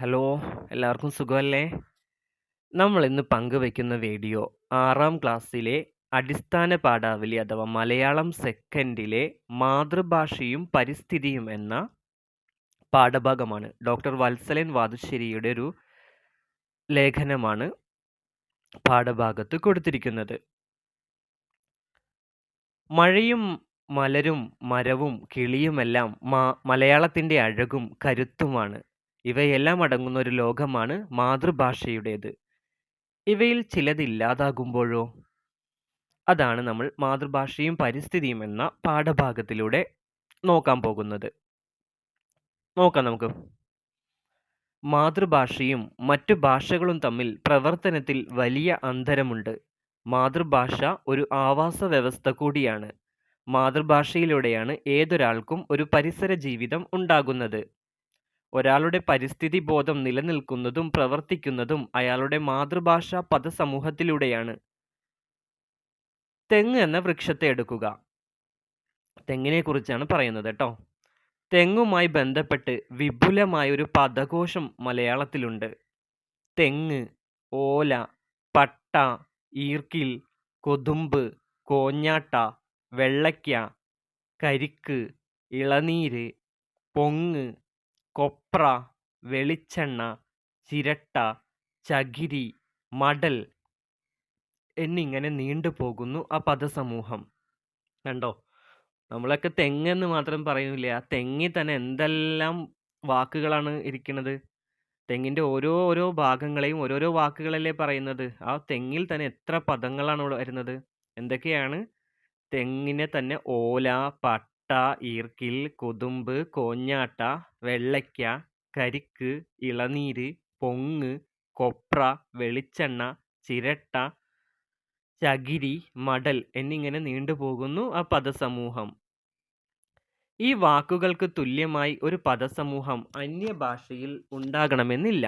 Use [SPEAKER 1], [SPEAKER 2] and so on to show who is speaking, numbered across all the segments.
[SPEAKER 1] Hello എല്ലാവർക്കും സുഖമല്ലേ? നമ്മൾ ഇന്ന് പങ്കുവയ്ക്കുന്ന വീഡിയോ ആറാം ക്ലാസ്സിലെ അടിസ്ഥാന പാഠാവലി അഥവാ മലയാളം സെക്കൻഡിലെ മാതൃഭാഷയും പരിസ്ഥിതിയും എന്ന പാഠഭാഗമാണ്. ഡോക്ടർ വത്സലൻ വാതുശ്ശേരിയുടെ ഒരു ലേഖനമാണ് പാഠഭാഗത്ത് കൊടുത്തിരിക്കുന്നത്. മഴയും മലരും മരവും കിളിയുമെല്ലാം മാ മലയാളത്തിന്റെ അഴകും കരുത്തുമാണ്. ഇവയെല്ലാം അടങ്ങുന്ന ഒരു ലോകമാണ് മാതൃഭാഷയുടേത്. ഇവയിൽ ചിലത് ഇല്ലാതാകുമ്പോഴോ? അതാണ് നമ്മൾ മാതൃഭാഷയും പരിസ്ഥിതിയും എന്ന പാഠഭാഗത്തിലൂടെ നോക്കാൻ പോകുന്നത്. നോക്കാം നമുക്ക്. മാതൃഭാഷയും മറ്റു ഭാഷകളും തമ്മിൽ പ്രവർത്തനത്തിൽ വലിയ അന്തരമുണ്ട്. മാതൃഭാഷ ഒരു ആവാസ വ്യവസ്ഥ കൂടിയാണ്. മാതൃഭാഷയിലൂടെയാണ് ഏതൊരാൾക്കും ഒരു പരിസര ജീവിതം ഉണ്ടാകുന്നത്. ഒരാളുടെ പരിസ്ഥിതി ബോധം നിലനിൽക്കുന്നതും പ്രവർത്തിക്കുന്നതും അയാളുടെ മാതൃഭാഷ പദസമൂഹത്തിലൂടെയാണ്. തെങ്ങ് എന്ന വൃക്ഷത്തെ എടുക്കുക. തെങ്ങിനെ കുറിച്ചാണ് പറയുന്നത് കേട്ടോ തെങ്ങുമായി ബന്ധപ്പെട്ട് വിപുലമായ ഒരു പദകോശം മലയാളത്തിലുണ്ട്. തെങ്ങ് ഓല പട്ട ഈർക്കിൽ കൊതുമ്പ് കോഞ്ഞാട്ട വെള്ളയ്ക്ക കരിക്ക് ഇളനീര് പൊങ്ങ് കൊപ്ര വെളിച്ചെണ്ണ ചിരട്ട ചകിരി മടൽ എന്നിങ്ങനെ നീണ്ടുപോകുന്നു ആ പദസമൂഹം. കണ്ടോ? നമ്മളൊക്കെ തെങ്ങെന്ന് മാത്രം പറയുന്നില്ല? ആ തെങ്ങിൽ തന്നെ എന്തെല്ലാം വാക്കുകളാണ് ഇരിക്കുന്നത്? തെങ്ങിന്റെ ഓരോ ഓരോ ഭാഗങ്ങളെയും ഓരോരോ വാക്കുകളല്ലേ പറയുന്നത്? ആ തെങ്ങിൽ തന്നെ എത്ര പദങ്ങളാണ് വരുന്നത്? എന്തൊക്കെയാണ്? തെങ്ങിനെ തന്നെ ഓല പട്ട ഈർക്കിൽ കൊതുമ്പ് കോഞ്ഞാട്ട വെള്ളയ്ക്ക കരിക്ക് ഇളനീര് പൊങ്ങ് കൊപ്ര വെളിച്ചെണ്ണ ചിരട്ട ചകിരി മടൽ എന്നിങ്ങനെ നീണ്ടുപോകുന്നു ആ പദസമൂഹം. ഈ വാക്കുകൾക്ക് തുല്യമായി ഒരു പദസമൂഹം അന്യഭാഷയിൽ ഉണ്ടാകണമെന്നില്ല.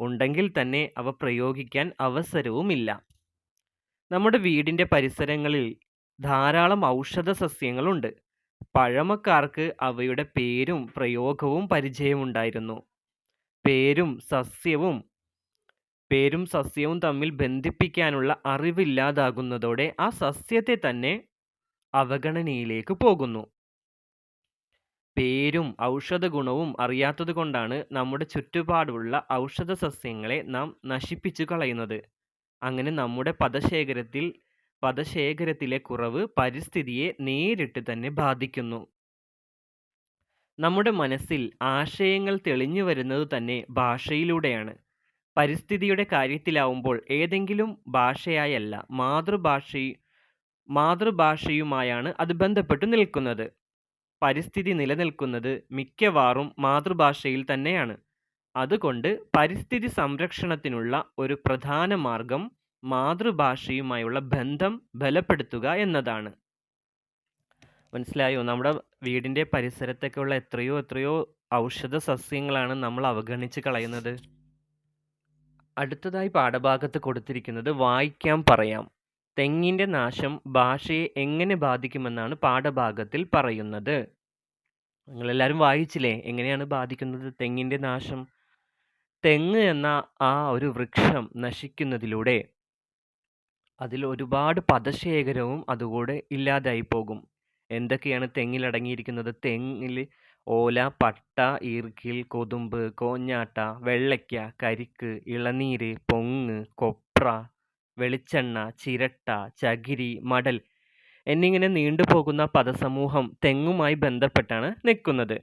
[SPEAKER 1] ഉണ്ടെങ്കിൽ തന്നെ അവ പ്രയോഗിക്കാൻ അവസരവുമില്ല. നമ്മുടെ വീടിന്റെ പരിസരങ്ങളിൽ ധാരാളം ഔഷധ സസ്യങ്ങളുണ്ട് പഴമക്കാർക്ക് അവയുടെ പേരും പ്രയോഗവും പരിചയമുണ്ടായിരുന്നു. പേരും സസ്യവും പേരും സസ്യവും തമ്മിൽ ബന്ധിപ്പിക്കാനുള്ള അറിവില്ലാതാകുന്നതോടെ ആ സസ്യത്തെ തന്നെ അവഗണനയിലേക്ക് പോകുന്നു. പേരും ഔഷധ ഗുണവും അറിയാത്തത് കൊണ്ടാണ് നമ്മുടെ ചുറ്റുപാടുള്ള ഔഷധ സസ്യങ്ങളെ നാം നശിപ്പിച്ചു കളയുന്നത്. അങ്ങനെ നമ്മുടെ പദശേഖരത്തിൽ പദശേഖരത്തിലെ കുറവ് പരിസ്ഥിതിയെ നേരിട്ട് തന്നെ ബാധിക്കുന്നു. നമ്മുടെ മനസ്സിൽ ആശയങ്ങൾ തെളിഞ്ഞു വരുന്നത് തന്നെ ഭാഷയിലൂടെയാണ്. പരിസ്ഥിതിയുടെ കാര്യത്തിലാവുമ്പോൾ ഏതെങ്കിലും ഭാഷയായല്ല മാതൃഭാഷ മാതൃഭാഷയുമായാണ് അത് ബന്ധപ്പെട്ട് നിൽക്കുന്നത്. പരിസ്ഥിതി നിലനിൽക്കുന്നത് മിക്കവാറും മാതൃഭാഷയിൽ തന്നെയാണ്. അതുകൊണ്ട് പരിസ്ഥിതി സംരക്ഷണത്തിനുള്ള ഒരു പ്രധാന മാർഗം മാതൃഭാഷയുമായുള്ള ബന്ധം ബലപ്പെടുത്തുക എന്നതാണ്. മനസ്സിലായോ? നമ്മുടെ വീടിന്റെ പരിസരത്തൊക്കെയുള്ള എത്രയോ എത്രയോ ഔഷധ സസ്യങ്ങളാണ് നമ്മൾ അവഗണിച്ച് കളയുന്നത്. അടുത്തതായി പാഠഭാഗത്ത് കൊടുത്തിരിക്കുന്നത് വായിക്കാൻ പറയാം. തെങ്ങിന്റെ നാശം ഭാഷയെ എങ്ങനെ ബാധിക്കുമെന്നാണ് പാഠഭാഗത്തിൽ പറയുന്നത്. നിങ്ങളെല്ലാവരും വായിച്ചില്ലേ? എങ്ങനെയാണ് ബാധിക്കുന്നത് തെങ്ങിന്റെ നാശം? തെങ്ങ് എന്ന ആ ഒരു വൃക്ഷം നശിക്കുന്നതിലൂടെ അതിൽ ഒരുപാട് പദശേഖരവും അതുകൂടെ ഇല്ലാതായി പോകും. എന്തൊക്കെയാണ് തെങ്ങിൽ അടങ്ങിയിരിക്കുന്നത്? തെങ്ങിൽ ഓല പട്ട ഈർക്കിൽ കൊതുമ്പ് കോഞ്ഞാട്ട വെള്ളയ്ക്ക കരിക്ക് ഇളനീര് പൊങ്ങ് കൊപ്ര വെളിച്ചെണ്ണ ചിരട്ട ചകിരി മടൽ എന്നിങ്ങനെ നീണ്ടുപോകുന്ന പദസമൂഹം തെങ്ങുമായി ബന്ധപ്പെട്ടാണ് നിൽക്കുന്നത്.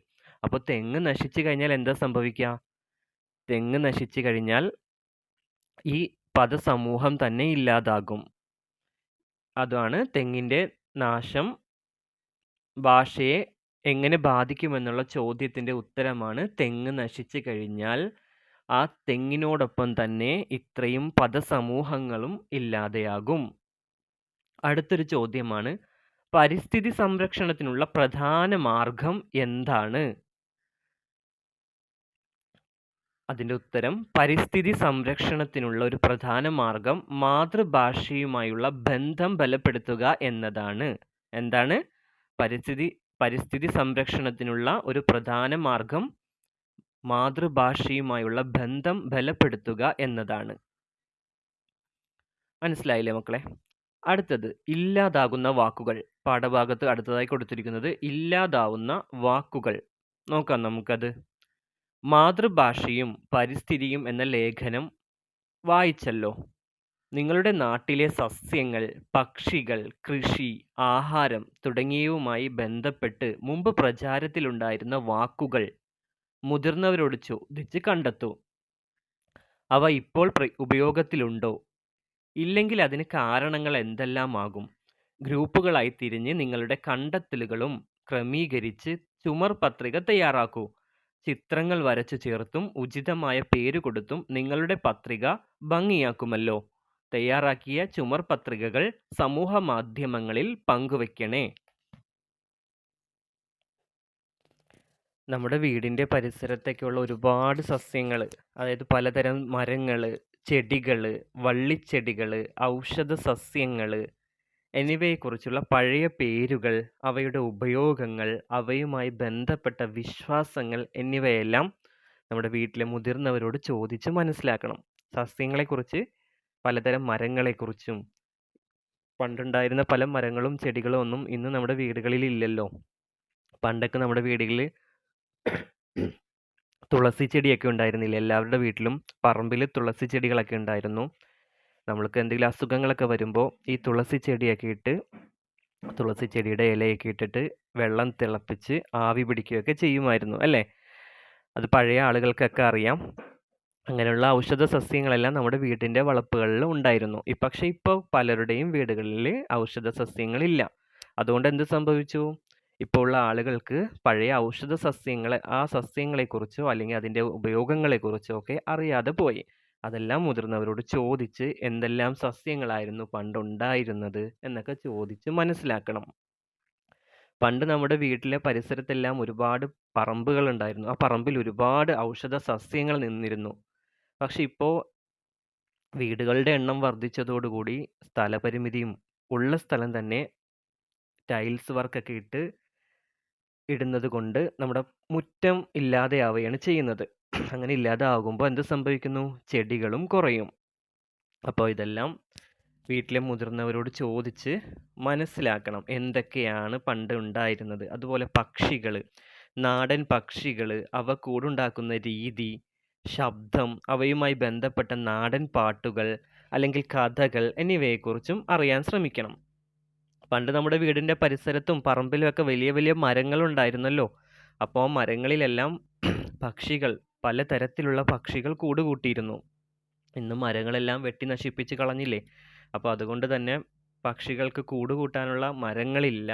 [SPEAKER 1] അപ്പോൾ തെങ്ങ് നശിച്ചു കഴിഞ്ഞാൽ എന്താ സംഭവിക്കുക? തെങ്ങ് നശിച്ചു കഴിഞ്ഞാൽ ഈ പദസമൂഹം തന്നെ ഇല്ലാതാകും. അതാണ് തെങ്ങിന്റെ നാശം. ഭാഷയെ എങ്ങനെ ബാധിക്കുമെന്നുള്ള ചോദ്യത്തിന്റെ ഉത്തരമാണ് തെങ്ങ് നശിച്ചു കഴിഞ്ഞാൽ ആ തെങ്ങിനോടൊപ്പം തന്നെ ഇത്രയും പദസമൂഹങ്ങളും ഇല്ലാതെയാകും. അടുത്തൊരു ചോദ്യമാണ് പരിസ്ഥിതി സംരക്ഷണത്തിനുള്ള പ്രധാന മാർഗം എന്താണ്? അതിന്റെ ഉത്തരം പരിസ്ഥിതി സംരക്ഷണത്തിനുള്ള ഒരു പ്രധാന മാർഗം മാതൃഭാഷയുമായുള്ള ബന്ധം ബലപ്പെടുത്തുക എന്നതാണ്. എന്താണ്? പരിസ്ഥിതി പരിസ്ഥിതി സംരക്ഷണത്തിനുള്ള ഒരു പ്രധാന മാർഗം മാതൃഭാഷയുമായുള്ള ബന്ധം ബലപ്പെടുത്തുക എന്നതാണ്. മനസ്സിലായില്ലേ മക്കളെ? അടുത്തത് ഇല്ലാതാകുന്ന വാക്കുകൾ. പാഠഭാഗത്ത് അടുത്തതായി കൊടുത്തിരിക്കുന്നത് ഇല്ലാതാവുന്ന വാക്കുകൾ. നോക്കാം നമുക്കത്. മാതൃഭാഷയും പരിസ്ഥിതിയും എന്ന ലേഖനം വായിച്ചല്ലോ. നിങ്ങളുടെ നാട്ടിലെ സസ്യങ്ങൾ പക്ഷികൾ കൃഷി ആഹാരം തുടങ്ങിയവുമായി ബന്ധപ്പെട്ട് മുമ്പ് പ്രചാരത്തിലുണ്ടായിരുന്ന വാക്കുകൾ മുതിർന്നവരോട് ചോദിച്ച് കണ്ടെത്തൂ. അവ ഇപ്പോൾ ഉപയോഗത്തിലുണ്ടോ? ഇല്ലെങ്കിൽ അതിന് കാരണങ്ങൾ എന്തെല്ലാമാകും? ഗ്രൂപ്പുകളായി തിരിഞ്ഞ് നിങ്ങളുടെ കണ്ടെത്തലുകളും ക്രമീകരിച്ച് ചുമർ പത്രിക തയ്യാറാക്കൂ. ചിത്രങ്ങൾ വരച്ചു ചേർത്തും ഉചിതമായ പേര് കൊടുത്തും നിങ്ങളുടെ പത്രിക ഭംഗിയാക്കുമല്ലോ. തയ്യാറാക്കിയ ചുമർ പത്രികകൾ സമൂഹ മാധ്യമങ്ങളിൽ പങ്കുവെക്കണേ. നമ്മുടെ വീടിന്റെ പരിസരത്തൊക്കെയുള്ള ഒരുപാട് സസ്യങ്ങൾ അതായത് പലതരം മരങ്ങൾ ചെടികൾ വള്ളിച്ചെടികൾ ഔഷധ സസ്യങ്ങൾ എന്നിവയെക്കുറിച്ചുള്ള പഴയ പേരുകൾ അവയുടെ ഉപയോഗങ്ങൾ അവയുമായി ബന്ധപ്പെട്ട വിശ്വാസങ്ങൾ എന്നിവയെല്ലാം നമ്മുടെ വീട്ടിലെ മുതിർന്നവരോട് ചോദിച്ച് മനസ്സിലാക്കണം. സസ്യങ്ങളെക്കുറിച്ച് പലതരം മരങ്ങളെക്കുറിച്ചും പണ്ടുണ്ടായിരുന്ന പല മരങ്ങളും ചെടികളും ഒന്നും ഇന്ന് നമ്മുടെ വീടുകളിൽ ഇല്ലല്ലോ. പണ്ടൊക്കെ നമ്മുടെ വീടുകളിൽ തുളസി ചെടിയൊക്കെ ഉണ്ടായിരുന്നില്ല? എല്ലാവരുടെ വീട്ടിലും പറമ്പിൽ തുളസി ചെടികളൊക്കെ ഉണ്ടായിരുന്നു. നമ്മൾക്ക് എന്തെങ്കിലും അസുഖങ്ങളൊക്കെ വരുമ്പോൾ ഈ തുളസി ചെടിയൊക്കെ ഇട്ട് തുളസി ചെടിയുടെ ഇലയൊക്കെ ഇട്ടിട്ട് വെള്ളം തിളപ്പിച്ച് ആവി പിടിക്കുകയൊക്കെ ചെയ്യുമായിരുന്നു അല്ലേ? അത് പഴയ ആളുകൾക്കൊക്കെ അറിയാം. അങ്ങനെയുള്ള ഔഷധ സസ്യങ്ങളെല്ലാം നമ്മുടെ വീടിന്റെ വളപ്പുകളിൽ ഉണ്ടായിരുന്നു. പക്ഷേ ഇപ്പോൾ പലരുടെയും വീടുകളിൽ ഔഷധ സസ്യങ്ങളില്ല. അതുകൊണ്ട് എന്ത് സംഭവിച്ചു? ഇപ്പോൾ ഉള്ള ആളുകൾക്ക് പഴയ ഔഷധ സസ്യങ്ങളെ ആ സസ്യങ്ങളെക്കുറിച്ചോ അല്ലെങ്കിൽ അതിന്റെ ഉപയോഗങ്ങളെക്കുറിച്ചോ ഒക്കെ അറിയാതെ പോയി. അതെല്ലാം മുതിർന്നവരോട് ചോദിച്ച് എന്തെല്ലാം സസ്യങ്ങളായിരുന്നു പണ്ടുണ്ടായിരുന്നത് എന്നൊക്കെ ചോദിച്ച് മനസ്സിലാക്കണം. പണ്ട് നമ്മുടെ വീട്ടിലെ പരിസരത്തെല്ലാം ഒരുപാട് പറമ്പുകൾ ഉണ്ടായിരുന്നു ആ പറമ്പിൽ ഒരുപാട് ഔഷധ സസ്യങ്ങൾ നിന്നിരുന്നു. പക്ഷെ ഇപ്പോൾ വീടുകളുടെ എണ്ണം വർദ്ധിച്ചതോടുകൂടി സ്ഥലപരിമിതിയും ഉള്ള സ്ഥലം തന്നെ ടൈൽസ് വർക്കൊക്കെ ഇട്ട് ഇടുന്നത് കൊണ്ട് നമ്മുടെ മുറ്റം ഇല്ലാതെയാവുകയാണ് ചെയ്യുന്നത്. അങ്ങനെ ഇല്ലാതാകുമ്പോൾ എന്ത് സംഭവിക്കുന്നു? ചെടികളും കുറയും. അപ്പോൾ ഇതെല്ലാം വീട്ടിലെ മുതിർന്നവരോട് ചോദിച്ച് മനസ്സിലാക്കണം എന്തൊക്കെയാണ് പണ്ട് ഉണ്ടായിരുന്നത്. അതുപോലെ പക്ഷികൾ നാടൻ പക്ഷികൾ അവ കൂടുണ്ടാക്കുന്ന രീതി ശബ്ദം അവയുമായി ബന്ധപ്പെട്ട നാടൻ പാട്ടുകൾ അല്ലെങ്കിൽ കഥകൾ എന്നിവയെക്കുറിച്ചും അറിയാൻ ശ്രമിക്കണം. പണ്ട് നമ്മുടെ വീടിന്റെ പരിസരത്തും പറമ്പിലുമൊക്കെ വലിയ വലിയ മരങ്ങളുണ്ടായിരുന്നല്ലോ. അപ്പോൾ മരങ്ങളിലെല്ലാം പക്ഷികൾ പലതരത്തിലുള്ള പക്ഷികൾ കൂട് കൂട്ടിയിരുന്നു ഇന്ന് മരങ്ങളെല്ലാം വെട്ടി നശിപ്പിച്ച് കളഞ്ഞില്ലേ? അപ്പോൾ അതുകൊണ്ട് തന്നെ പക്ഷികൾക്ക് കൂട് കൂട്ടാനുള്ള മരങ്ങളില്ല.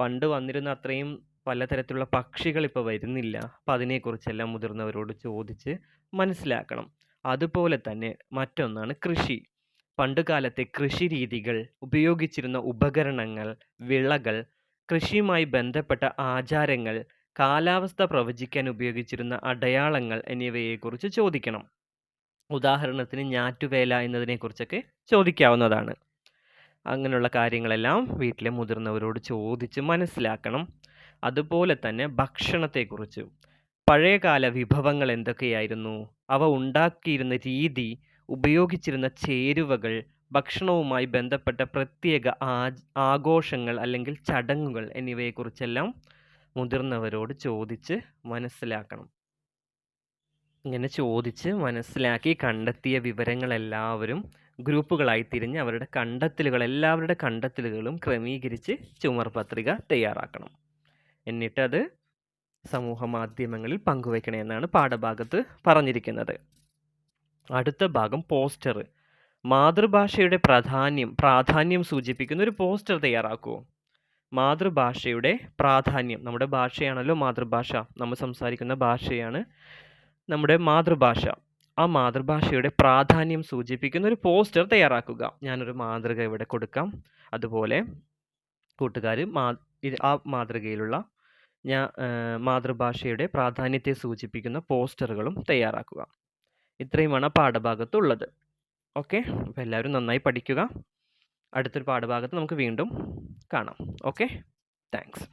[SPEAKER 1] പണ്ട് വന്നിരുന്ന അത്രയും പലതരത്തിലുള്ള പക്ഷികൾ ഇപ്പോൾ വരുന്നില്ല. അപ്പം അതിനെക്കുറിച്ചെല്ലാം മുതിർന്നവരോട് ചോദിച്ച് മനസ്സിലാക്കണം. അതുപോലെ തന്നെ മറ്റൊന്നാണ് കൃഷി. പണ്ടുകാലത്തെ കൃഷി രീതികൾ ഉപയോഗിച്ചിരുന്ന ഉപകരണങ്ങൾ വിളകൾ കൃഷിയുമായി ബന്ധപ്പെട്ട ആചാരങ്ങൾ കാലാവസ്ഥ പ്രവചിക്കാൻ ഉപയോഗിച്ചിരുന്ന അടയാളങ്ങൾ എന്നിവയെക്കുറിച്ച് ചോദിക്കണം. ഉദാഹരണത്തിന് ഞാറ്റുവേല എന്നതിനെക്കുറിച്ചൊക്കെ ചോദിക്കാവുന്നതാണ്. അങ്ങനെയുള്ള കാര്യങ്ങളെല്ലാം വീട്ടിലെ മുതിർന്നവരോട് ചോദിച്ച് മനസ്സിലാക്കണം. അതുപോലെ തന്നെ ഭക്ഷണത്തെക്കുറിച്ച്. പഴയകാല വിഭവങ്ങൾ എന്തൊക്കെയായിരുന്നു? അവ ഉണ്ടാക്കിയിരുന്ന രീതി ഉപയോഗിച്ചിരുന്ന ചേരുവകൾ ഭക്ഷണവുമായി ബന്ധപ്പെട്ട പ്രത്യേക ആഘോഷങ്ങൾ അല്ലെങ്കിൽ ചടങ്ങുകൾ എന്നിവയെക്കുറിച്ചെല്ലാം മുതിർന്നവരോട് ചോദിച്ച് മനസ്സിലാക്കണം. ഇങ്ങനെ ചോദിച്ച് മനസ്സിലാക്കി കണ്ടെത്തിയ വിവരങ്ങളെല്ലാവരും ഗ്രൂപ്പുകളായി തിരിഞ്ഞ് അവരുടെ കണ്ടെത്തലുകൾ എല്ലാവരുടെ കണ്ടെത്തലുകളും ക്രമീകരിച്ച് ചുമർ പത്രിക തയ്യാറാക്കണം. എന്നിട്ടത് സമൂഹ മാധ്യമങ്ങളിൽ പങ്കുവയ്ക്കണമെന്നാണ് പാഠഭാഗത്ത് പറഞ്ഞിരിക്കുന്നത്. അടുത്ത ഭാഗം പോസ്റ്റർ മാതൃഭാഷയുടെ പ്രാധാന്യം പ്രാധാന്യം സൂചിപ്പിക്കുന്ന ഒരു പോസ്റ്റർ തയ്യാറാക്കൂ മാതൃഭാഷയുടെ പ്രാധാന്യം. നമ്മുടെ ഭാഷയാണല്ലോ മാതൃഭാഷ. നമ്മൾ സംസാരിക്കുന്ന ഭാഷയാണ് നമ്മുടെ മാതൃഭാഷ. ആ മാതൃഭാഷയുടെ പ്രാധാന്യം സൂചിപ്പിക്കുന്ന ഒരു പോസ്റ്റർ തയ്യാറാക്കുക. ഞാനൊരു മാതൃക ഇവിടെ കൊടുക്കാം. അതുപോലെ കൂട്ടുകാർ മാ ആ മാതൃകയിലുള്ള ഞാൻ മാതൃഭാഷയുടെ പ്രാധാന്യത്തെ സൂചിപ്പിക്കുന്ന പോസ്റ്ററുകളും തയ്യാറാക്കുക. ഇത്രയുമാണ് പാഠഭാഗത്തുള്ളത്. ഓക്കെ? അപ്പോൾ എല്ലാവരും നന്നായി പഠിക്കുക. അടുത്തൊരു പാഠഭാഗത്ത് നമുക്ക് വീണ്ടും കാണാം. Okay thanks